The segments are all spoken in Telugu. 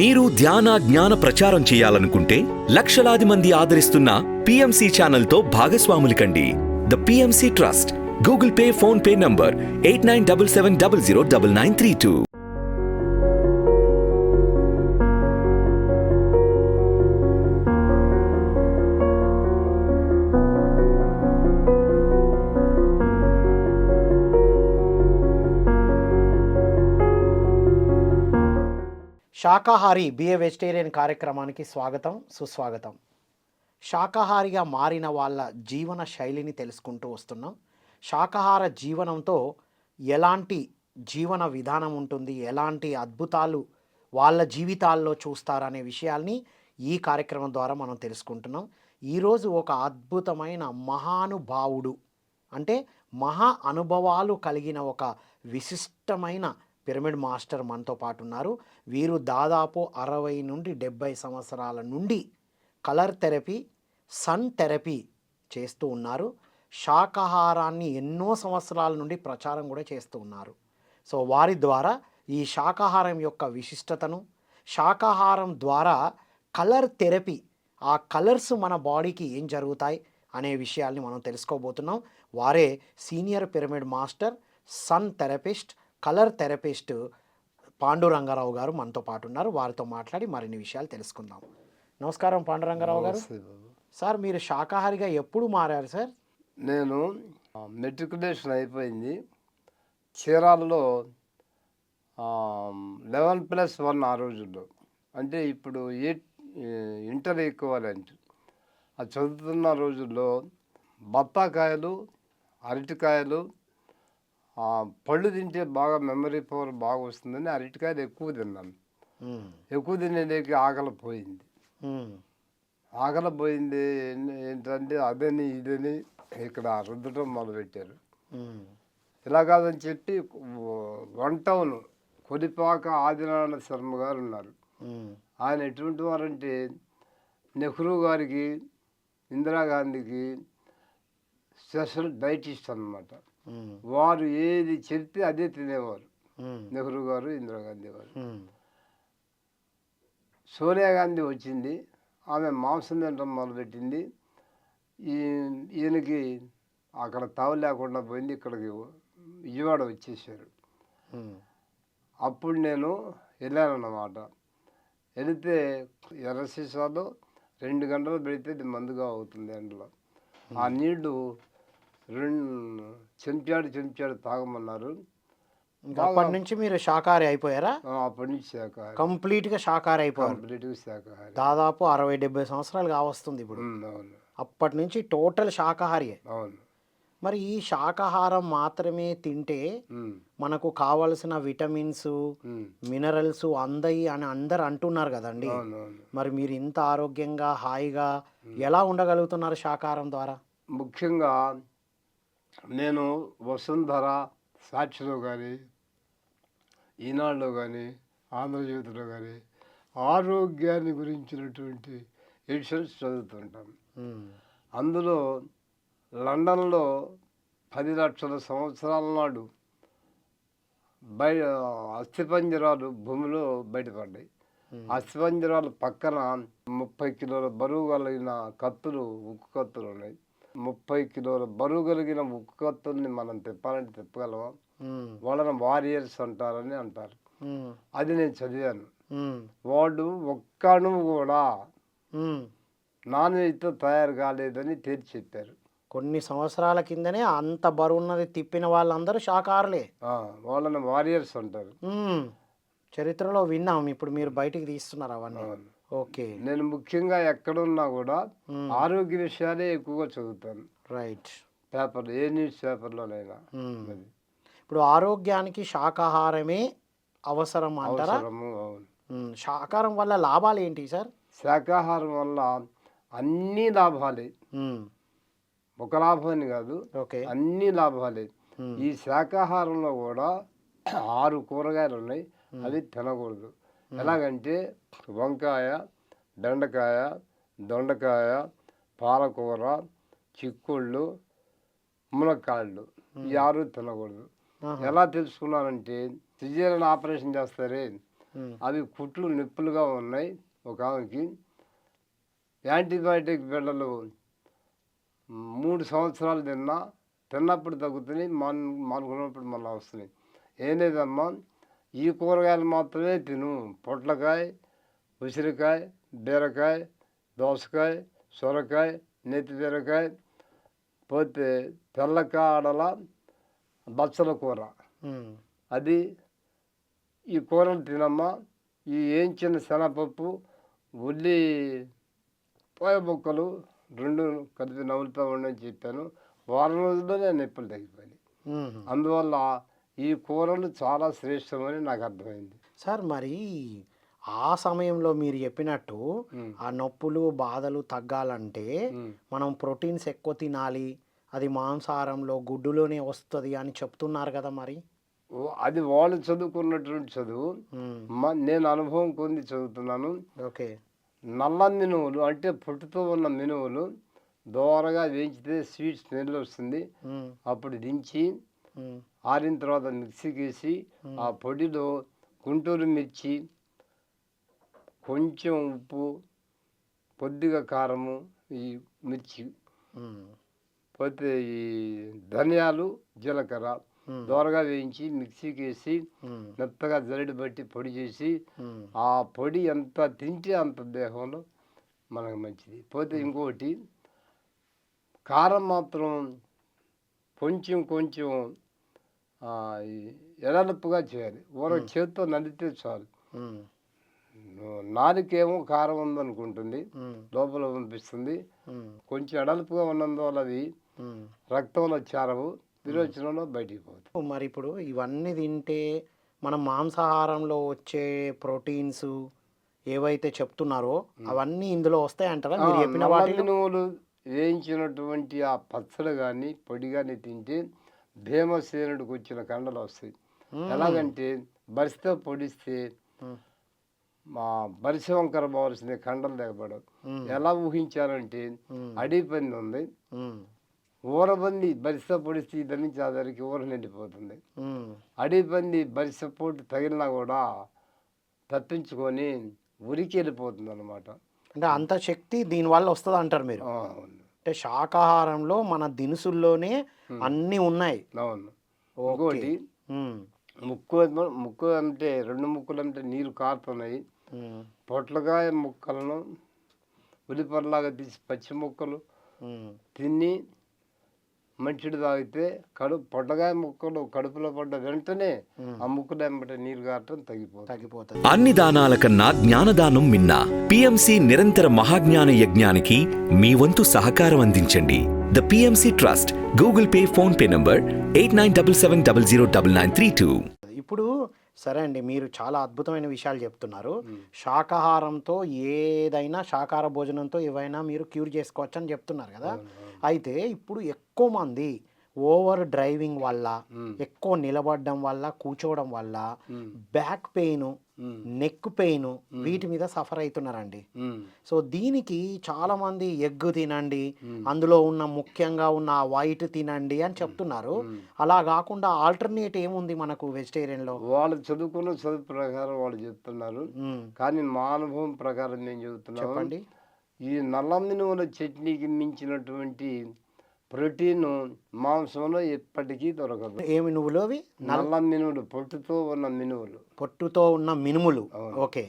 మీరు ధ్యాన జ్ఞాన ప్రచారం చేయాలనుకుంటే లక్షలాది మంది ఆదరిస్తున్న పిఎంసి ఛానల్తో భాగస్వాములు కండి the PMC trust Google Pay PhonePe number eight nine double seven double zero double nine three two. శాకాహారి be a vegetarian కార్యక్రమానికి స్వాగతం సుస్వాగతం. శాకాహారిగా మారిన వాళ్ళ జీవన శైలిని తెలుసుకుంటూ వస్తున్నాం. శాకాహార జీవనంతో ఎలాంటి జీవన విధానం ఉంటుంది ఎలాంటి అద్భుతాలు వాళ్ళ జీవితాల్లో చూస్తారనే విషయాల్ని ఈ కార్యక్రమం ద్వారా మనం తెలుసుకుంటున్నాం. ఈరోజు ఒక అద్భుతమైన మహానుభావుడు అంటే మహా అనుభవాలు కలిగిన ఒక విశిష్టమైన పిరమిడ్ మాస్టర్ మనతో పాటు ఉన్నారు వీరు దాదాపు అరవై నుండి డెబ్బై సంవత్సరాల నుండి కలర్ థెరపీ సన్ థెరపీ చేస్తూ ఉన్నారు. శాకాహారాన్ని ఎన్నో సంవత్సరాల నుండి ప్రచారం కూడా చేస్తూ ఉన్నారు. సో వారి ద్వారా ఈ శాకాహారం యొక్క విశిష్టతను శాకాహారం ద్వారా కలర్ థెరపీ ఆ కలర్స్ మన బాడీకి ఏం జరుగుతాయి అనే విషయాల్ని మనం తెలుసుకోబోతున్నాం. వారే senior pyramid master sun therapist colour therapist Pandurangarao గారు మనతో పాటు ఉన్నారు వారితో మాట్లాడి మరిన్ని విషయాలు తెలుసుకుందాం. నమస్కారం పాండురంగారావు గారు. సార్ మీరు శాకాహారిగా ఎప్పుడు మారారు సార్? నేను మెట్రికులేషన్ అయిపోయింది. చీరాలలో లెవెన్ ప్లస్ వన్ ఆ రోజుల్లో. అంటే ఇప్పుడు ఎయిట్ ఇంటర్ ఈక్వలెంట్. అది చదువుతున్న రోజుల్లో బత్తాకాయలు అరటికాయలు ఆ, పళ్ళు తింటే బాగా మెమరీ పవర్ బాగా వస్తుందని అరటికాయలు ఎక్కువ తిన్నాను. ఎక్కువ తినేకి ఆకలి పోయింది. ఆకలి పోయింది ఏంటంటే అదని ఇదని ఇక్కడ రుద్దటం మొదలుపెట్టారు. ఇలా కాదని చెప్పి వన్ టౌన్ కొలిపాక ఆదినారాయణ శర్మ గారు ఉన్నారు. ఆయన ఎటువంటి వారంటే నెహ్రూ గారికి ఇందిరాగాంధీకి స్పెషల్ డైటిస్ట్ అన్నమాట మ్మ్. వారు ఏది చెప్తే అదే తినేవారు. నెహ్రూ గారు ఇందిరాగాంధీ గారు. సోనియా గాంధీ వచ్చింది. ఆమె మాంసం తినడం మొదలుపెట్టింది. ఈ ఈయనకి అక్కడ తావు లేకుండా పోయింది. ఇక్కడికి విజయవాడ వచ్చేసారు. అప్పుడు నేను వెళ్ళానన్నమాట. వెళితే ఎర్ర సీసాలో రెండు గంటలు పెడితే మందుగా అవుతుంది ఎండలో. ఆ నీళ్ళు రెండు చెంచాడు చెంచాడు తాగమన్నారు. అప్పటి నుంచి మీరు శాకాహారి అయిపోయారా? అప్పటి నుంచి శాఖాహారి కంప్లీట్గా శాకాహారి అయిపోయారు. కంప్లీట్గా దాదాపు అరవై డెబ్బై సంవత్సరాలు కావస్తుంది ఇప్పుడు. అవును. అప్పటి నుంచి టోటల్ శాకాహారియే. అవును. మరి ఈ శాకాహారం మాత్రమే తింటే మనకు కావలసిన విటమిన్స్ మినరల్స్ అందయి అని అందరు అంటున్నారు కదండి. మరి మీరు ఇంత ఆరోగ్యంగా హాయిగా ఎలా ఉండగలుగుతున్నారు శాకాహారం ద్వారా? ముఖ్యంగా నేను వసుంధర సాక్షిలో కానీ ఈనాడులో కానీ ఆంధ్రజ్యోతిలో కానీ ఆరోగ్యాన్ని గురించినటువంటి ఎడిషన్స్ చదువుతుంటాను అందులో లండన్లో పది లక్షల సంవత్సరాల నాడు బయ అస్థిపంజరాలు భూమిలో బయటపడ్డాయి. అస్థిపంజరాలు పక్కన ముప్పై కిలోల బరువు కలిగిన కత్తులు ఉక్కు కత్తులు ఉన్నాయి. ముప్పై కిలోల బరువు కలిగిన ఉక్కు కత్తుల్ని మనం తిప్పాలంటే తిప్పగలమా? ఉమ్, వాళ్ళని వారియర్స్ అంటారని అంటారు. అది నేను చదివాను. వాడు ఒక్క అణువు కూడా. నాన్ వెజ్తో తయారు కాలేదని తేల్చి చెప్పారు. కొన్ని సంవత్సరాల కిందనే అంత బరువున్నది తిప్పిన వాళ్ళందరూ శాకాహారులే ఆ, వాళ్ళని వారియర్స్ అంటారు. చరిత్రలో విన్నాం. ఇప్పుడు మీరు బయటికి తీస్తున్నారు అవన్నీ? అవును. ఓకే. నేను ముఖ్యంగా ఎక్కడున్నా కూడా. ఆరోగ్య విషయాలే ఎక్కువగా చదువుతాను. రైట్. పేపర్ ఏ న్యూస్ పేపర్లోనైనా. ఇప్పుడు ఆరోగ్యానికి శాకాహారమే అవసరం అంటారా? శాకాహారం వల్ల లాభాలు ఏంటి సార్? శాకాహారం వల్ల అన్ని లాభాలే. ఒక లాభం అని కాదు ఓకే. అన్ని లాభాలే. ఈ శాకాహారంలో కూడా ఆరు కూరగాయలు ఉన్నాయి. అవి తినకూడదు. ఎలాగంటే వంకాయ బెండకాయ దొండకాయ పాలకూర చిక్కుళ్ళు మునక్కాళ్ళు. ఈ ఆరు తినకూడదు. ఎలా తెలుసుకున్నానంటే సిజేరియన్ ఆపరేషన్ చేస్తారే. అవి కుట్లు నిప్పులుగా ఉన్నాయి. ఒక ఆమెకి యాంటీబయాటిక్ బిళ్ళలు మూడు సంవత్సరాలు తిన్నా తిన్నప్పుడు తగ్గుతున్నాయి మాన్ మానుకున్నప్పుడు మళ్ళీ వస్తున్నాయి. ఏం లేదమ్మా ఈ కూరగాయలు మాత్రమే తిను. పొట్లకాయ ఉసిరికాయ బీరకాయ దోసకాయ సొరకాయ నెత్తి బీరకాయ పోతే తెల్లకాడల బచ్చల కూర. అది ఈ కూరలు తినమ్మా. ఈ ఏంచిన శనగపప్పు ఉల్లి పోయ ముక్కలు రెండు కలిపి నవ్వులుతూ ఉండని చెప్పాను. వారం రోజుల్లోనే నొప్పులు తగ్గిపోయినాయి. ఉమ్. అందువల్ల ఈ కూరలు చాలా శ్రేష్టమని నాకు అర్థమైంది. సార్ మరి ఆ సమయంలో మీరు చెప్పినట్టు. ఆ నొప్పులు బాధలు తగ్గాలంటే. మనం ప్రోటీన్స్ ఎక్కువ తినాలి. అది మాంసాహారంలో గుడ్డులోనే వస్తుంది అని చెప్తున్నారు కదా మరి. అది వాళ్ళు చదువుకున్నటువంటి చదువు. నేను అనుభవం పొంది చదువుతున్నాను. ఓకే. నల్ల మినువులు అంటే పొట్టుతో ఉన్న మినువులు దోరగా వేయించితే స్వీట్ స్మెల్ వస్తుంది. అప్పుడు దించి ఆరిన తర్వాత మిక్సీకి వేసి ఆ పొడిలో గుంటూరు మిర్చి కొంచెం ఉప్పు కొద్దిగా కారము ఈ మిర్చి. పోతే ఈ ధనియాలు జీలకర్ర దోరగా వేయించి మిక్సీకి వేసి మెత్తగా జల్లెడ బట్టి పొడి చేసి ఆ పొడి ఎంత తింటే అంత దేహంలో మనకు మంచిది. పోతే ఇంకొకటి కారం మాత్రం కొంచెం కొంచెం ఎడలప్పుగా చేయాలి. ఊర చేత్తో నలితే చాలు. నాలుకేమో కారం ఉందనుకుంటుంది. లోపల పంపిస్తుంది. కొంచెం ఎడల్పుగా ఉన్నందువల్ల ఉమ్. రక్తంలో చేరవు విరోచనంలో బయటికి పోతాయి మరి ఇప్పుడు ఇవన్నీ తింటే మనం మాంసాహారంలో వచ్చే ప్రోటీన్స్ ఏవైతే చెప్తున్నారో అవన్నీ ఇందులో వస్తాయి అంటారా? మీరు చెప్పిన వాటిలో? మినుములు వేయించినటువంటి ఆ పచ్చడి కానీ పొడి కానీ తింటే భీమసేనుడికి వచ్చిన కండలు వస్తాయి. ఎలాగంటే బరిసితో పొడిస్తే. మా బరిసె వంకర పోవాల్సిన కండలు దిగబడవు మ్మ్. ఎలా ఊహించారంటే మ్మ్. అడిపంది ఉంది. ఊరబంది బరిసె పొడిస్తే నుంచి అదరికి ఊర నిండిపోతుంది. ఉమ్, అడిపంది బరిసె పోటు తగిలినా కూడా తప్పించుకొని ఉరికి వెళ్ళిపోతుంది అనమాట అంటే అంత శక్తి దీనివల్ల వస్తుంది అంటారు మీరు? అంటే శాకాహారంలో మన దినుసుల్లోనే అన్నీ ఉన్నాయి. అవును. ఓకే. ముక్కు ముక్కు అంటే రెండు ముక్కులు అంటే నీరు కారుతున్నాయి. పొట్లకాయ ముక్కలను ఉల్లిపరలాగా తీసి పచ్చి ముక్కలు తిని మంచిది తాగితే కడుపు పొట్లకాయ ముక్కలు కడుపులో పడ్డ వెంటనే ఆ ముక్కులు వెంబట నీరు కారటం తగ్గిపోతుంది. తగ్గిపోతుంది. అన్ని దానాల కన్నా జ్ఞానదానం మిన్న పిఎంసి నిరంతర మహాజ్ఞాన యజ్ఞానికి మీ వంతు సహకారం అందించండి. The PMC trust Google Pay PhonePe number eight nine double seven double zero double nine three two ఇప్పుడు సరే అండి మీరు చాలా అద్భుతమైన విషయాలు చెప్తున్నారు. శాకాహారంతో ఏదైనా శాకాహార భోజనంతో ఏవైనా మీరు క్యూర్ చేసుకోవచ్చు అని చెప్తున్నారు కదా. అయితే ఇప్పుడు ఎక్కువ మంది ఓవర్ డ్రైవింగ్ వల్ల ఎక్కువ నిలబడడం వల్ల కూర్చోవడం వల్ల బ్యాక్ పెయిన్ నెక్ పెయిన్ వీటి మీద సఫర్ అవుతున్నారండి. సో దీనికి చాలా మంది ఎగ్ తినండి అందులో ఉన్న ముఖ్యంగా ఉన్న వైట్ తినండి అని చెప్తున్నారు. అలా కాకుండా ఆల్టర్నేట్ ఏముంది మనకు వెజిటేరియన్లో వాళ్ళు చదువుకున్న చదువు ప్రకారం వాళ్ళు చెప్తున్నారు. కానీ మా అనుభవం ప్రకారం నేను చెబుతున్నాను. చెప్పండి. ఈ నల్ల మినుముల చట్నీకి మించినటువంటి ప్రోటీన్ మాంసంలో ఎప్పటికీ దొరకదు. ఏమి నువ్వులు అవి? నల్ల మినుములు పొట్టుతో ఉన్న మినుములు. పొట్టుతో ఉన్న మినుములు. ఓకే.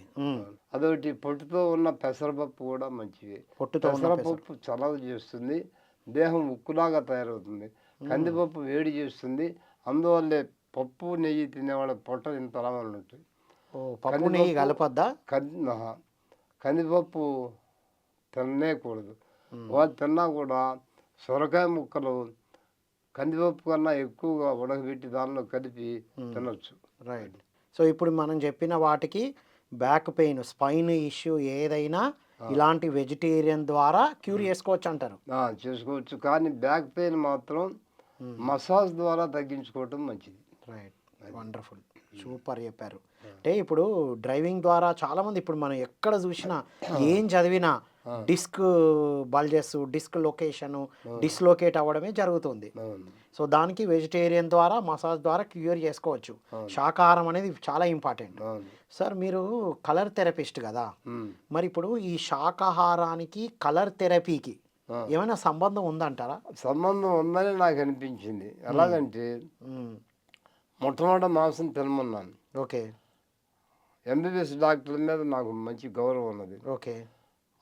అదొకటి పొట్టుతో ఉన్న పెసరపప్పు కూడా మంచివి పొట్టుతో పెసరపప్పు చలవ చేస్తుంది దేహం ఉక్కులాగా తయారవుతుంది కందిపప్పు వేడి చేస్తుంది అందువల్లే పప్పు నెయ్యి తినేవాళ్ళ పొట్ట ఇంత కలపద్దా? కంది. కందిపప్పు తిననేకూడదు. వాళ్ళు తిన్నా కూడా సొరకాయ ముక్కలు కందిపప్పు కన్నా ఎక్కువగా ఉడకబెట్టి దానిలో కలిపి తినొచ్చు. రైట్. సో ఇప్పుడు మనం చెప్పిన వాటికి బ్యాక్ పెయిన్ స్పైన్ ఇష్యూ ఏదైనా ఇలాంటి వెజిటేరియన్ ద్వారా క్యూర్ చేసుకోవచ్చు అంటారు. చేసుకోవచ్చు. కానీ బ్యాక్ పెయిన్ మాత్రం మసాజ్ ద్వారా తగ్గించుకోవటం మంచిది. రైట్. వండర్ఫుల్. సూపర్ చెప్పారు. అంటే ఇప్పుడు డ్రైవింగ్ ద్వారా చాలా మంది ఇప్పుడు మనం ఎక్కడ చూసినా ఏం చదివినా disc bulges disc location dislocate అవ్వడమే జరుగుతుంది. సో దానికి వెజిటేరియన్ ద్వారా మసాజ్ ద్వారా క్యూర్ చేసుకోవచ్చు. శాకాహారం అనేది చాలా ఇంపార్టెంట్. సార్ మీరు కలర్ థెరపిస్ట్ కదా. మరి ఇప్పుడు ఈ శాకాహారానికి కలర్ థెరపీకి. ఏమైనా సంబంధం ఉందంటారా? సంబంధం ఉందని నాకు అనిపించింది. ఎలాగంటే. మొట్టమొదటి మాంసం తినమన్నాను. ఓకే. ఎంబీబీఎస్ డాక్టర్ల మీద నాకు మంచి గౌరవం ఉన్నది. ఓకే.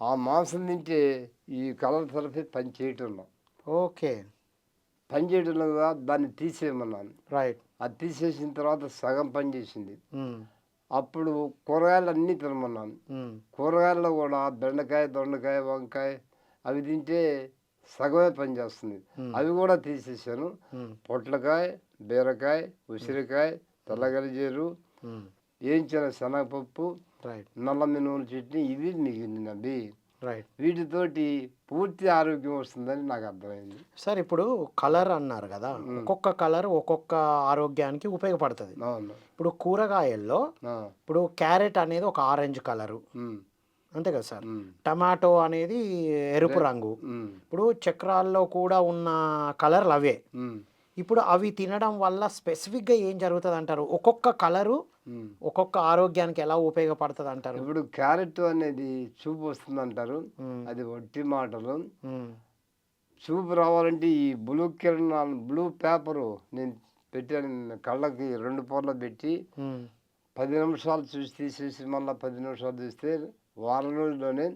ఆ మాంసం తింటే ఈ కలర్ థెరపీ పని చేయటంలో. ఓకే. పని చేయటంలో కూడా దాన్ని తీసేయమన్నాను. రైట్. అది తీసేసిన తర్వాత సగం పని చేసింది. అప్పుడు కూరగాయలు అన్నీ తినమన్నాను. కూరగాయల్లో కూడా బెండకాయ దొండకాయ వంకాయ అవి తింటే సగమే పనిచేస్తుంది అవి కూడా తీసేసాను. పొట్లకాయ బీరకాయ ఉసిరికాయ తెల్లగలిజేరు. వేయించిన శనగపప్పు రైట్ నల్ల మినుముల చట్నీ ఇవి మిగిలినవి రైట్ వీటితోటి పూర్తి ఆరోగ్యం వస్తుందని నాకు అర్థమైంది. సార్ ఇప్పుడు కలర్ అన్నారు కదా. ఒక్కొక్క కలర్ ఒక్కొక్క ఆరోగ్యానికి ఉపయోగపడుతుంది. ఇప్పుడు కూరగాయల్లో ఇప్పుడు క్యారెట్ అనేది ఒక ఆరెంజ్ కలరు. ఉమ్, అంతే కదా సార్ ఉమ్, టమాటో అనేది ఎరుపు రంగు. ఇప్పుడు చక్రాల్లో కూడా ఉన్న కలర్లు అవే. ఇప్పుడు అవి తినడం వల్ల స్పెసిఫిక్గా ఏం జరుగుతుంది అంటారు ఒక్కొక్క కలరు. ఒక్కొక్క ఆరోగ్యానికి ఎలా ఉపయోగపడుతుంది అంటారు ఇప్పుడు క్యారెట్ అనేది చూపు వస్తుంది అంటారు. అది వట్టి మాటలు. చూపు రావాలంటే ఈ బ్లూ కిరణాలు బ్లూ పేపరు నేను పెట్టాను కళ్ళకి రెండు పొరలు పెట్టి. పది నిమిషాలు చూసి తీసేసి మళ్ళీ పది నిమిషాలు చూస్తే వారం రోజుల్లోనే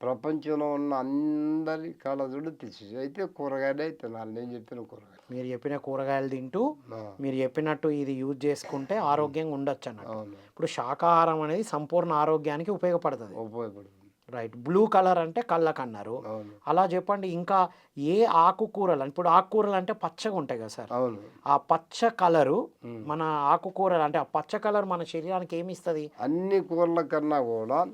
ప్రపంచంలో ఉన్న అందరి కళ్ళజోడు తీసేసి అయితే కూరగాయలే తినాలి నేను చెప్పిన కూరగాయలు. మీరు చెప్పిన కూరగాయలు తింటూ మీరు చెప్పినట్టు ఇది యూజ్ చేసుకుంటే ఆరోగ్యంగా ఉండొచ్చు అన్నట్టు. అవును. ఇప్పుడు శాకాహారం అనేది సంపూర్ణ ఆరోగ్యానికి ఉపయోగపడుతుంది. ఉపయోగపడుతుంది. రైట్. బ్లూ కలర్ అంటే కళ్ళకు అన్నారు అవును. అలా చెప్పండి ఇంకా ఏ ఆకుకూరలు ఇప్పుడు ఆకుకూరలు అంటే పచ్చగా ఉంటాయి కదా సార్. అవును. ఆ పచ్చ కలరు. మన ఆకుకూరలు అంటే ఆ పచ్చ కలర్ మన శరీరానికి ఏమి ఇస్తుంది? అన్ని కూరల కన్నా కూడా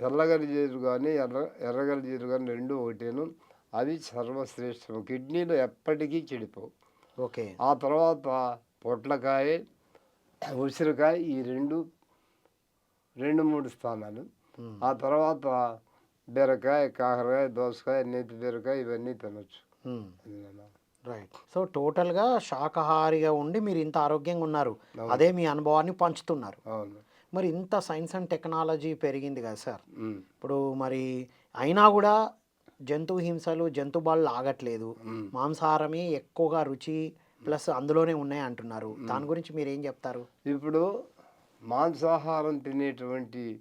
తెల్లగలి జీరు కానీ ఎర్ర ఎర్రగలి జీరు కానీ రెండు ఒకటేను. అవి సర్వశ్రేష్టం కిడ్నీలు ఎప్పటికీ చెడిపోవు. ఓకే. ఆ తర్వాత పొట్లకాయ ఉసిరికాయ ఈ రెండు రెండు మూడు స్థానాలు. ఆ తర్వాత బీరకాయ కాకరకాయ దోసకాయ నేతి బీరకాయ ఇవన్నీ తినొచ్చు. రైట్. సో టోటల్గా శాకాహారిగా ఉండి మీరు ఇంత ఆరోగ్యంగా ఉన్నారు. అదే మీ అనుభవాన్ని పంచుతున్నారు. అవును. మరి ఇంత సైన్స్ అండ్ టెక్నాలజీ పెరిగింది కదా సార్. ఇప్పుడు మరి అయినా కూడా జంతు హింసలు జంతు బాళ్ళు ఆగట్లేదు. మాంసాహారమే ఎక్కువగా రుచి ప్లస్ అందులోనే ఉన్నాయి అంటున్నారు. దాని గురించి మీరు ఏం చెప్తారు? ఇప్పుడు మాంసాహారం తినేటువంటి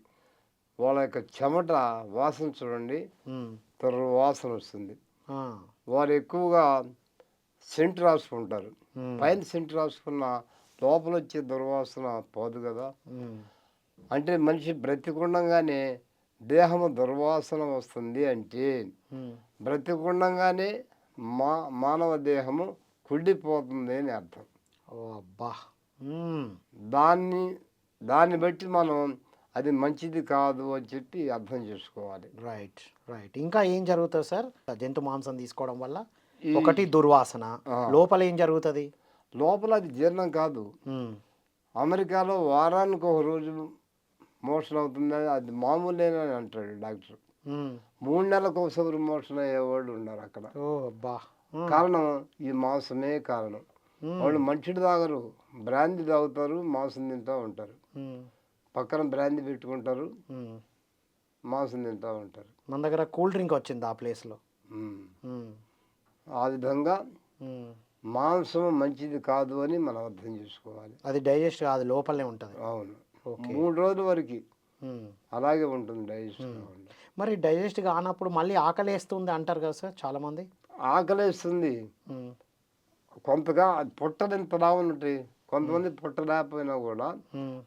వాళ్ళ యొక్క చెమట వాసన చూడండి. త్వర వాసన వస్తుంది. వారు ఎక్కువగా సెంట్ రాసుకుంటారు. పైన సెంట్ రాసుకున్న లోపల వచ్చే దుర్వాసన పోదు కదా. అంటే మనిషి బ్రతికుండగానే దేహము దుర్వాసన వస్తుంది అంటే. బ్రతికుండగానే మా మానవ దేహము కుళ్ళిపోతుంది అని అర్థం అబ్బా. దాన్ని దాన్ని బట్టి మనం అది మంచిది కాదు అని చెప్పి అర్థం చేసుకోవాలి రైట్ రైట్ ఇంకా ఏం జరుగుతుంది సార్ జంతు మాంసం తీసుకోవడం వల్ల ఒకటి దుర్వాసన. లోపల ఏం జరుగుతుంది లోపల అది జీర్ణం కాదు మ్మ్. అమెరికాలో వారానికి ఒక రోజు మోషన్ అవుతుందని అది మామూలేనని అంటాడు డాక్టర్ మ్మ్. మూడు నెలలకు ఒకసారి మోషన్ అయ్యేవాళ్ళు ఉన్నారు అక్కడ ఓ అబ్బా మ్మ్. కారణం ఈ మాంసమే కారణం. వాళ్ళు మంచిది తాగరు బ్రాంతి తాగుతారు మాంసం తింటూ ఉంటారు. పక్కన బ్రాంతి పెట్టుకుంటారు. మాంసం తింటూ ఉంటారు. మన దగ్గర కూల్ డ్రింక్ వచ్చింది ఆ ప్లేస్లో. ఆ విధంగా మాంసం మంచిది కాదు అని మనం అర్థం చేసుకోవాలి. అది డైజెస్ట్ కాదు లోపలనే ఉంటుంది. అవును. ఓకే. మూడు రోజుల వరకు. అలాగే ఉంటుంది డైజెస్ట్ మరి డైజెస్ట్ కానప్పుడు మళ్ళీ ఆకలి వేస్తుంది అంటారు కదా సార్ చాలామంది? ఆకలేస్తుంది. మ్మ్. కొంతగా పొట్టలు ఎంత లావుంటాయి కొంతమంది పొట్ట లేకపోయినా కూడా.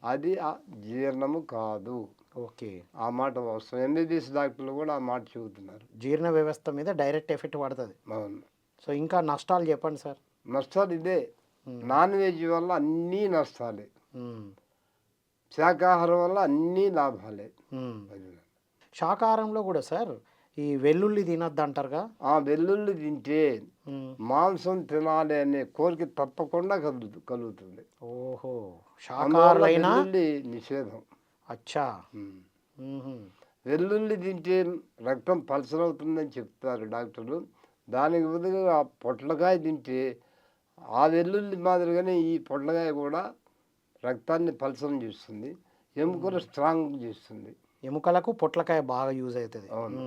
అది ఆ జీర్ణము కాదు. ఓకే. ఆ మాట వస్తుంది ఎంబీబీఎస్ డాక్టర్లు కూడా ఆ మాట చెబుతున్నారు. జీర్ణ వ్యవస్థ మీద డైరెక్ట్ ఎఫెక్ట్ పడుతుంది. అవును. సో ఇంకా నష్టాలు చెప్పండి సార్. నష్టాలు ఇదే. నాన్ వెజ్ వల్ల అన్నీ నష్టాలే. శాకాహారం వల్ల అన్నీ లాభాలే. శాకాహారంలో కూడా సార్ ఈ వెల్లుల్లి తినద్దు అంటారుగా ఆ వెల్లుల్లి తింటే. మాంసం తినాలి అనే కోరిక తప్పకుండా కలుగు కలుగుతుంది. ఓహో శాకాహారులైనా వెల్లుల్లి నిషేధం. అచ్చా. వెల్లుల్లి తింటే రక్తం పలసరవుతుందని చెప్తారు డాక్టర్లు దానికి బదులుగా ఆ పొట్లకాయ తింటే ఆ వెల్లుల్లి మాదిరిగానే ఈ పొట్లకాయ కూడా రక్తాన్ని పలసరం చేస్తుంది. ఎముకలు స్ట్రాంగ్ చేస్తుంది. ఎముకలకు పొట్లకాయ బాగా యూజ్ అవుతుంది. అవును.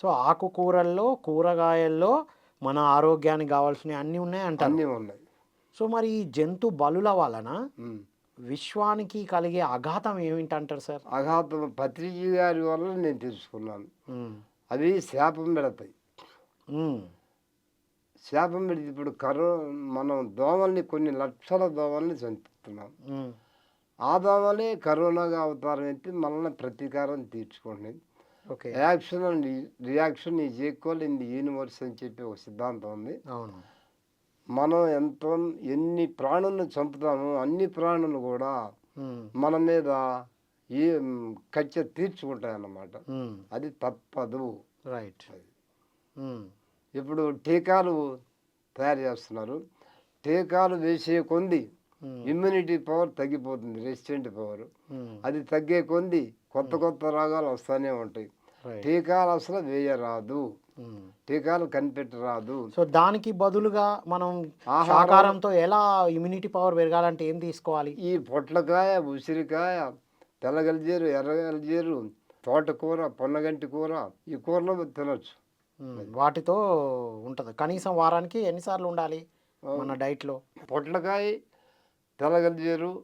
సో ఆకుకూరల్లో కూరగాయల్లో మన ఆరోగ్యానికి కావాల్సినవి అన్నీ ఉన్నాయి అంటారు అన్నీ ఉన్నాయి సో మరి ఈ జంతు బలుల వలన. విశ్వానికి కలిగే అఘాతం ఏమిటంటారు సార్ అఘాతం పత్రిజీ గారి వల్ల నేను తెలుసుకున్నాను. అవి శాపం పెడతాయి. శాపం పెడితే ఇప్పుడు కరో మనం దోమల్ని కొన్ని లక్షల దోమల్ని చంపుతున్నాం. ఆ దోమలే కరోనాగా అవతారం ఎత్తి మనల్ని ప్రతీకారం తీర్చుకుంటుంది okay action and reaction is equal in the universe అని చెప్పి ఒక సిద్ధాంతం ఉంది అవును మనం ఎంతో ఎన్ని ప్రాణులను చంపుతామో అన్ని ప్రాణులు కూడా. మన మీద ఈ కచ్చ తీర్చుకుంటాయి అన్నమాట మ్మ్. అది తప్పదు రైట్. ఇప్పుడు టీకాలు తయారు చేస్తున్నారు టీకాలు వేసే కొంది. ఇమ్యూనిటీ పవర్ తగ్గిపోతుంది రెసిస్టెంట్ పవర్. అది తగ్గే కొంది కొత్త కొత్త రోగాలు వస్తూనే ఉంటాయి టీకాలు అసలు వేయరాదు. మ్మ్. టీకాలు కనిపెట్టరాదు. సో దానికి బదులుగా మనం ఆహారం- శాకాహారంతో ఎలా ఇమ్యూనిటీ పవర్ పెరగాలంటే ఏం తీసుకోవాలి? ఈ పొట్లకాయ ఉసిరికాయ తెల్లగలిజేరు ఎర్రగలిజేరు తోటకూర పొన్నగంటి కూర ఈ కూరలో తినొచ్చు. మ్మ్. వాటితో ఉంటుంది. కనీసం వారానికి ఎన్నిసార్లు ఉండాలి మన డైట్లో? పొట్లకాయ తెల్లగలిజేరు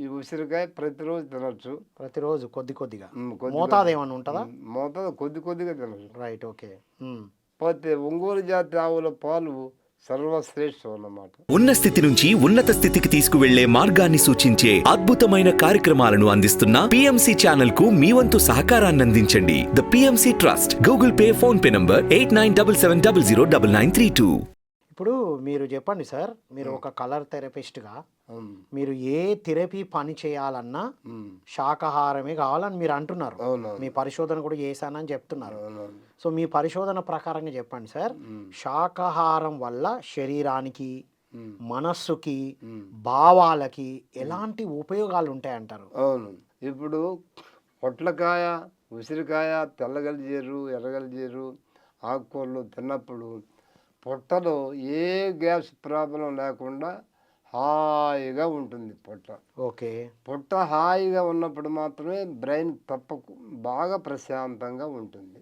ఈ ఉసిరికాయ ప్రతిరోజు తినొచ్చు. ప్రతిరోజు కొద్ది కొద్దిగా. మోతాదు ఏమైనా ఉంటుందా? మోతాదు కొద్ది కొద్దిగా తినొచ్చు. Right okay. పోతే ఒంగోలు జాతి ఆవుల పాలు సర్వశ్రేష్టం అన్నమాట. ఉన్న స్థితి నుంచి ఉన్నత స్థితికి తీసుకువెళ్ళే మార్గాన్ని సూచించే అద్భుతమైన కార్యక్రమాలను అందిస్తున్న పిఎంసి ఛానల్కు మీ వంతు సహకారాన్ని అందించండి. The PMC trust Google Pay PhonePe number eight nine double seven double zero double nine three two. ఇప్పుడు మీరు చెప్పండి సార్ మీరు ఒక కలర్ థెరపిస్ట్గా మీరు ఏ థెరపీ పని చేయాలన్నా శాకాహారమే కావాలని మీరు అంటున్నారు. మీ పరిశోధన కూడా చేశానని చెప్తున్నారు. సో మీ పరిశోధన ప్రకారంగా చెప్పండి సార్. శాకాహారం వల్ల శరీరానికి మనస్సుకి. భావాలకి ఎలాంటి ఉపయోగాలు ఉంటాయంటారు అవును. ఇప్పుడు పొట్లకాయ ఉసిరికాయ తెల్లగలిజేరు ఎర్రగలిజేరు ఆకుకూరలు తిన్నప్పుడు పొట్టలో ఏ గ్యాస్ ప్రాబ్లం లేకుండా హాయిగా ఉంటుంది పొట్ట ఓకే పొట్ట హాయిగా ఉన్నప్పుడు మాత్రమే బ్రెయిన్ తప్పకు బాగా ప్రశాంతంగా ఉంటుంది.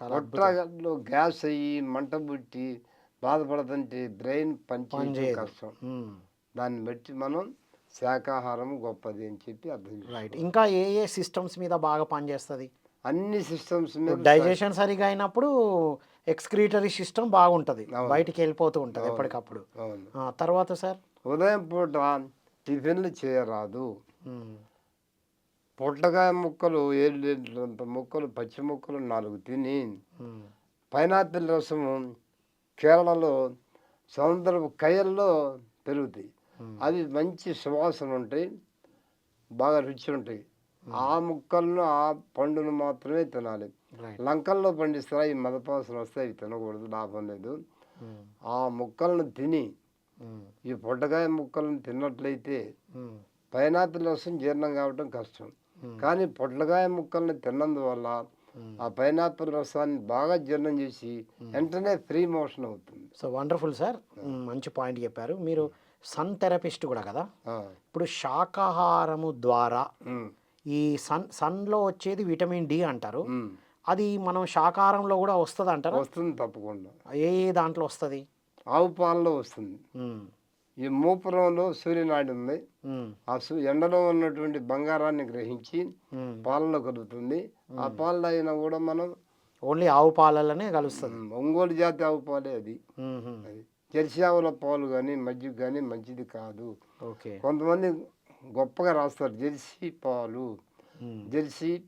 పొట్టలో గ్యాస్ అయ్యి మంట పుట్టి బాధపడుతుంటే బ్రెయిన్ పనిచేయడం పనిచేయదు. కష్టం. దాన్ని బట్టి మనం శాకాహారం గొప్పది అని చెప్పి అర్థం. రైట్ ఇంకా ఏ ఏ సిస్టమ్స్ మీద బాగా పనిచేస్తుంది అన్ని సిస్టమ్స్ మీద డైజెషన్ సరిగా అయినప్పుడు ఎక్స్క్రీటరీ సిస్టమ్ బాగుంటుంది. బయటికి వెళ్ళిపోతూ ఉంటుంది ఎప్పటికప్పుడు. తర్వాత సార్? ఉదయం పూట టిఫిన్లు చేయరాదు. మ్మ్. పొట్లకాయ ముక్కలు ఏళ్ళంత ముక్కలు పచ్చి ముక్కలు నాలుగు తిని. పైనాపిల్ రసము కేరళలో సముద్రపు కయల్లో పెరుగుతాయి. అవి మంచి సువాసన ఉంటాయి. బాగా రుచి ఉంటాయి. ఆ ముక్కలను ఆ పండును మాత్రమే తినాలి. లంకల్లో పండిస్తారా? ఈ మదపాసన వస్తే అవి తినకూడదు లాభం లేదు. మ్మ్. ఆ ముక్కలను తిని మ్మ్. ఈ పొట్టకాయ ముక్కలను తిన్నట్లయితే మ్మ్. పైనాపిల్ రసం జీర్ణం కావటం కష్టం. కానీ పొట్లకాయ ముక్కల్ని తిన్నందువల్ల. ఆ పైనాపిల్ రసాన్ని బాగా జీర్ణం చేసి వెంటనే ఫ్రీ మోషన్ అవుతుంది. So wonderful sir. మంచి పాయింట్ చెప్పారు. మీరు సన్ థెరపిస్ట్ కూడా కదా? ఇప్పుడు శాకాహారము ద్వారా ఈ సన్ సన్లో వచ్చేది విటమిన్ డి అంటారు. అది మనం శాకాహారంలో కూడా వస్తుంది అంటారా వస్తుంది తప్పకుండా. ఏ ఏ దాంట్లో వస్తుంది? ఆవు పాలలో వస్తుంది. ఈ మూపురంలో సూర్యనాడి ఉంది. ఆ సు ఎండలో ఉన్నటువంటి బంగారాన్ని గ్రహించి. పాలలో కలుగుతుంది ఆ పాలు అయినా కూడా మనం ఓన్లీ ఆవు పాలలోనే కలుస్తుంది. ఒంగోలు జాతి ఆవు పాలే. అది. జెర్సీ ఆవుల పాలు కానీ మజ్జిగ కానీ మంచిది కాదు. ఓకే. కొంతమంది గొప్పగా రాస్తారు జెర్సీ పాలు. జెర్సీ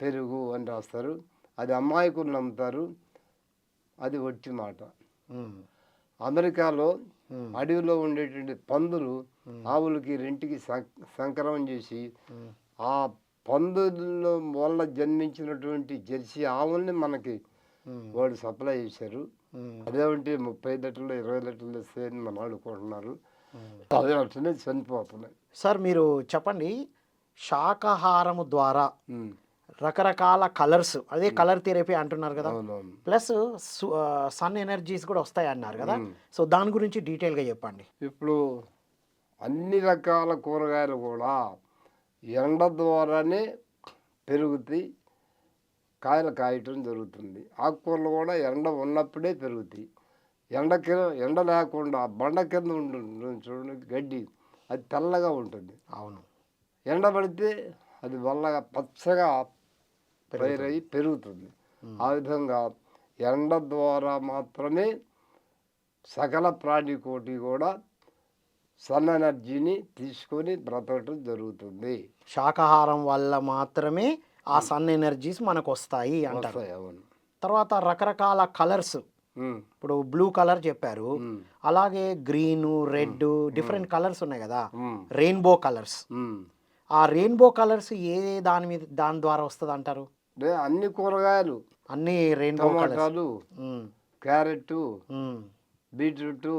పెరుగు అని రాస్తారు అది అమాయకులు నమ్ముతారు అది ఒట్టి మాట. అమెరికాలో. అడవిలో ఉండేటువంటి పందులు ఆవులకి రెంటికి సంక్రమం చేసి. ఆ పందుల వల్ల జన్మించినటువంటి జెర్సీ ఆవుల్ని మనకి. వాడు సప్లై చేశారు. అదేమంటే ముప్పై లీటర్లు ఇరవై లీటర్లు అని మనం ఆడుకుంటున్నారు మ్మ్. అదే అట్లనే చనిపోతున్నాయి సార్ మీరు చెప్పండి. శాకాహారము ద్వారా. రకరకాల కలర్స్ అదే కలర్ థెరపీ అంటున్నారు కదా. ప్లస్ సన్ ఎనర్జీస్ కూడా వస్తాయి అన్నారు కదా. సో దాని గురించి డీటెయిల్గా చెప్పండి. ఇప్పుడు అన్ని రకాల కూరగాయలు కూడా ఎండ ద్వారానే పెరుగుతాయి కాయలు కాయటం జరుగుతుంది. ఆకుకూరలు కూడా ఎండ ఉన్నప్పుడే పెరుగుతాయి. ఎండ కింద ఎండ లేకుండా బండ కింద ఉంటుంది చూడండి గడ్డి. అది తెల్లగా ఉంటుంది. అవును. ఎండ పడితే అది వల్లగా పచ్చగా పైరయి పెరుగుతుంది. ఆ విధంగా ఎండ ద్వారా మాత్రమే సకల ప్రాణికోటి కూడా సన్ ఎనర్జీని తీసుకొని బ్రతకటం జరుగుతుంది. శాకాహారం వల్ల మాత్రమే ఆ సన్ ఎనర్జీస్ మనకు వస్తాయి అంటారు తర్వాత రకరకాల కలర్స్ ఇప్పుడు బ్లూ కలర్ చెప్పారు. ఉమ్, అలాగే గ్రీన్ రెడ్ డిఫరెంట్ కలర్స్ ఉన్నాయి కదా. Rainbow colours um. ఆ రెయిన్బో కలర్స్ ఏ దాని మీద దాని ద్వారా వస్తుంది అంటారు? అంటే అన్ని కూరగాయలు. అన్ని రెయిన్బో కలర్స్ క్యారెట్ బీట్రూట్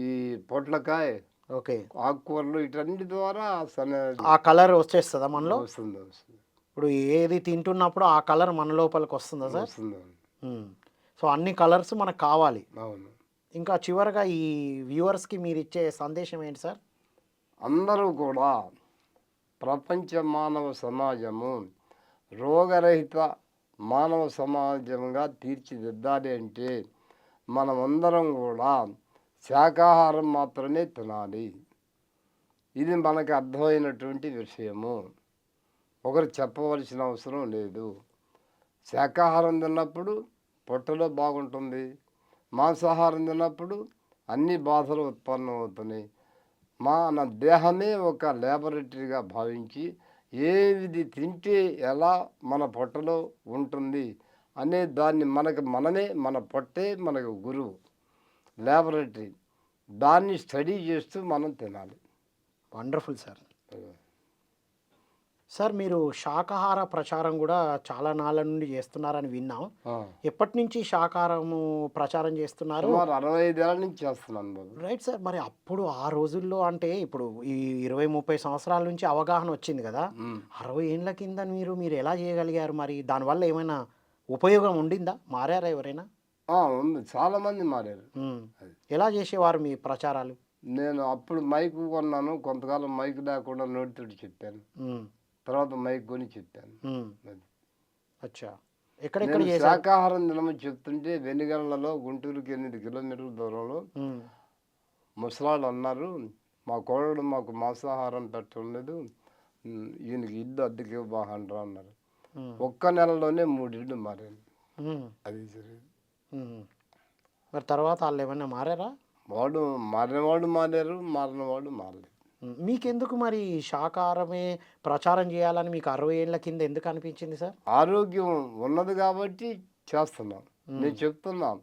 ఈ పొట్లకాయ ఓకే. ఆకుకూరలు ఇటన్నిటి ద్వారా ఆ కలర్ వచ్చేస్తుందా మనలో? వస్తుంది ఇప్పుడు ఏది తింటున్నప్పుడు ఆ కలర్ మన లోపలికి వస్తుందా సార్? వస్తుంది. సో అన్ని కలర్స్ మనకు కావాలి. అవును. ఇంకా చివరగా ఈ వ్యూవర్స్కి మీరు ఇచ్చే సందేశం ఏంటి సార్? అందరూ కూడా ప్రపంచ మానవ సమాజము రోగరహిత మానవ సమాజంగా తీర్చిదిద్దాలి అంటే మనమందరం కూడా శాకాహారం మాత్రమే తినాలి. ఇది మనకు అర్థమైనటువంటి విషయము. ఒకరు చెప్పవలసిన అవసరం లేదు. శాకాహారం తిన్నప్పుడు పొట్టలో బాగుంటుంది. మాంసాహారం తిన్నప్పుడు అన్ని బాధలు ఉత్పన్నమవుతున్నాయి. మన దేహమే ఒక ల్యాబొరేటరీగా భావించి ఏది తింటే ఎలా మన పొట్టలో ఉంటుంది అనే దాన్ని మనకు మనమే మన పొట్టే మనకు గురువు. ల్యాబొరేటరీ దాన్ని స్టడీ చేస్తూ మనం తినాలి. Wonderful sir. సార్ మీరు శాకాహార ప్రచారం కూడా చాలా నాళ్ళ నుండి చేస్తున్నారని విన్నాం. ఎప్పటి నుంచి శాకాహారము ప్రచారం చేస్తున్నారు? అరవై ఐదేళ్ళ నుంచి చేస్తున్నాను రైట్ సార్ మరి అప్పుడు ఆ రోజుల్లో అంటే ఇప్పుడు ఈ ఇరవై ముప్పై సంవత్సరాల నుంచి అవగాహన వచ్చింది కదా. అరవై ఏళ్ళ కింద మీరు మీరు ఎలా చేయగలిగారు మరి? దానివల్ల ఏమైనా ఉపయోగం ఉండిందా? మారారా ఎవరైనా? ఉంది. చాలామంది మారారు. ఉమ్. ఎలా చేసేవారు మీ ప్రచారాలు? నేను అప్పుడు మైక్ కొన్నాను. కొంతకాలం మైక్ లేకుండా నోటితోటి చెప్పాను. తర్వాత మైక్ కొని చెప్పాను. అచ్చా ఎక్కడెక్కడ శాకాహారం తినమని చెప్తుంటే వెనుగళ్ళలో గుంటూరుకి ఎనిమిది కిలోమీటర్ల దూరంలో. ముసలాళ్ళు అన్నారు మా కోడడు మాకు మాంసాహారం పెట్టలేదు ఈయనకి ఇల్లు అద్దెకి బాగుంటారు అన్నారు. ఒక్క నెలలోనే మూడు ఇళ్ళు మారాను. అది జరిగింది. మరి తర్వాత వాళ్ళు ఏమైనా మారారా వాడు మారినవాడు మారారు మారినవాడు మారలేదు. మీకెందుకు మరి శాకాహారమే ప్రచారం చేయాలని మీకు అరవై ఏళ్ళ కింద ఎందుకు అనిపించింది సార్? ఆరోగ్యం ఉన్నది కాబట్టి చేస్తున్నాం. నేను చెప్తున్నాం.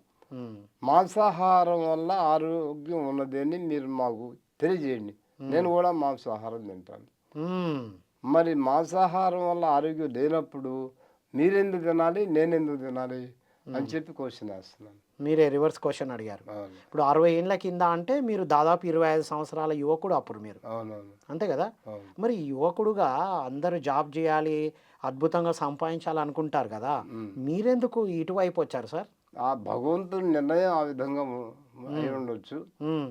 మాంసాహారం వల్ల ఆరోగ్యం ఉన్నది అని మీరు మాకు తెలియజేయండి. నేను కూడా మాంసాహారం తింటాను. మరి మాంసాహారం వల్ల ఆరోగ్యం లేనప్పుడు మీరెందుకు తినాలి? నేనెందుకు తినాలి? అని చెప్పి క్వశ్చన్ వేస్తున్నాను మీరే రివర్స్ క్వశ్చన్ అడిగారు. ఇప్పుడు అరవై ఏళ్ళ కింద అంటే మీరు దాదాపు ఇరవై ఐదు సంవత్సరాల యువకుడు అప్పుడు మీరు. అంతే కదా? మరి యువకుడుగా అందరూ జాబ్ చేయాలి అద్భుతంగా సంపాదించాలి అనుకుంటారు కదా మీరెందుకు ఇటువైపు వచ్చారు సార్? ఆ భగవంతుని నిర్ణయం ఆ విధంగా ఉండొచ్చు.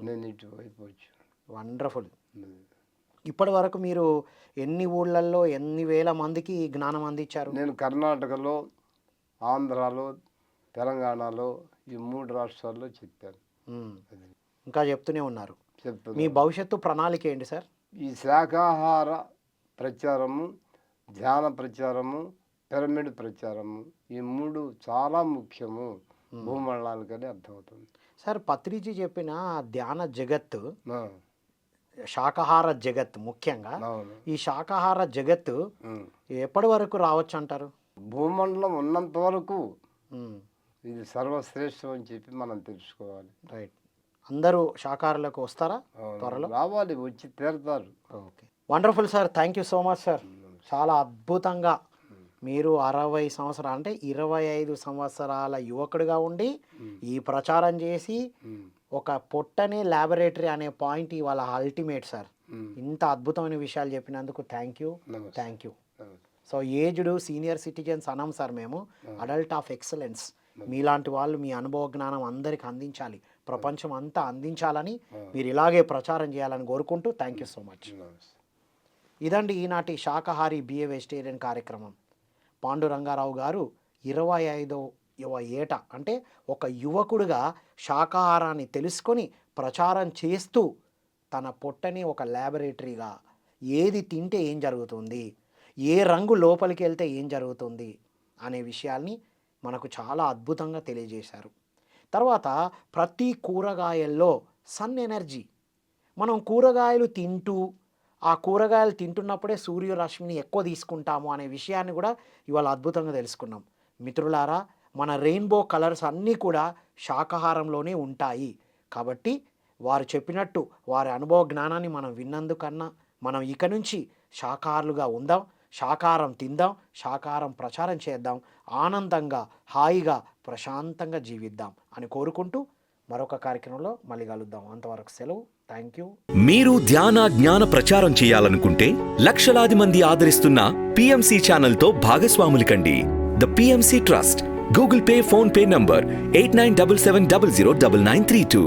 నేను ఇటువైపు వచ్చాను వండర్ఫుల్ ఇప్పటి వరకు మీరు ఎన్ని ఊళ్ళల్లో ఎన్ని వేల మందికి జ్ఞానం అందించారు? నేను కర్ణాటకలో ఆంధ్రాలో తెలంగాణలో ఈ మూడు రాష్ట్రాల్లో చెప్పాను. ఇంకా చెప్తూనే ఉన్నారు. మీ భవిష్యత్తు ప్రణాళిక ఏంటి సార్? ఈ శాకాహార ప్రచారము ధ్యాన ప్రచారము పిరమిడ్ ప్రచారము ఈ మూడు చాలా ముఖ్యము. భూమండలానికని అర్థమవుతుంది. సార్ పత్రిజీ చెప్పిన ధ్యాన జగత్ శాకాహార జగత్ ముఖ్యంగా ఈ శాకాహార జగత్తు ఉమ్. ఎప్పటి వరకు రావచ్చు అంటారు? భూమండలం ఉన్నంత వరకు. ఇది సర్వశ్రేష్టం అని చెప్పి మనం తెలుసుకోవాలి. రైట్ అందరూ శాకాహారులకు వస్తారా. త్వరలో? రావాలి వచ్చి తీరుతారు. Okay wonderful sir thank you so much sir చాలా అద్భుతంగా మీరు అరవై సంవత్సరాలు అంటే ఇరవై ఐదు సంవత్సరాల యువకుడిగా ఉండి ఈ ప్రచారం చేసి ఉమ్, ఒక పొట్టనే ల్యాబొరేటరీ అనే పాయింట్ ఇవాళ అల్టిమేట్ సార్. ఇంత అద్భుతమైన విషయాలు చెప్పినందుకు thank you. Thank you. So aged senior citizens అనం సార్ మేము. అడల్ట్ ఆఫ్ ఎక్సలెన్స్ మీలాంటి వాళ్ళు మీ అనుభవ జ్ఞానం అందరికి అందించాలి. ప్రపంచం అంతా అందించాలని మీరు ఇలాగే ప్రచారం చేయాలని కోరుకుంటూ థ్యాంక్ యూ సో మచ్. ఇదండి ఈనాటి శాకాహారి బిఏ వెజిటేరియన్ కార్యక్రమం. పాండురంగారావు గారు ఇరవై ఐదవ ఏట అంటే ఒక యువకుడుగా శాకాహారాన్ని తెలుసుకొని ప్రచారం చేస్తూ తన పొట్టని ఒక ల్యాబొరేటరీగా ఏది తింటే ఏం జరుగుతుంది? ఏ రంగు లోపలికి వెళ్తే ఏం జరుగుతుంది? అనే విషయాల్ని మనకు చాలా అద్భుతంగా తెలియజేశారు. తర్వాత ప్రతి కూరగాయల్లో సన్ ఎనర్జీ. మనం కూరగాయలు తింటూ ఆ కూరగాయలు తింటున్నప్పుడే సూర్యరశ్మిని ఎక్కువ తీసుకుంటాము అనే విషయాన్ని కూడా ఇవాళ అద్భుతంగా తెలుసుకున్నాం. మిత్రులారా మన రెయిన్బో కలర్స్ అన్నీ కూడా శాకాహారంలోనే ఉంటాయి. కాబట్టి వారు చెప్పినట్టు వారి అనుభవ జ్ఞానాన్ని మనం విన్నందుకన్నా మనం ఇక నుంచి శాకాహారులుగా ఉందాం. శాకారం తిందాం శాకారం ప్రచారం చేద్దాం ఆనందంగా హాయిగా ప్రశాంతంగా జీవిద్దాం అని కోరుకుంటూ మరొక కార్యక్రమంలో మళ్ళీ కలుద్దాం. అంతవరకు సెలవు. థ్యాంక్ యూ మీరు ధ్యాన జ్ఞాన ప్రచారం చేయాలనుకుంటే లక్షలాది మంది ఆదరిస్తున్న పిఎంసి ఛానల్తో భాగస్వాములు కండి. The PMC trust Google Pay PhonePe number eight nine double seven double zero double nine three two.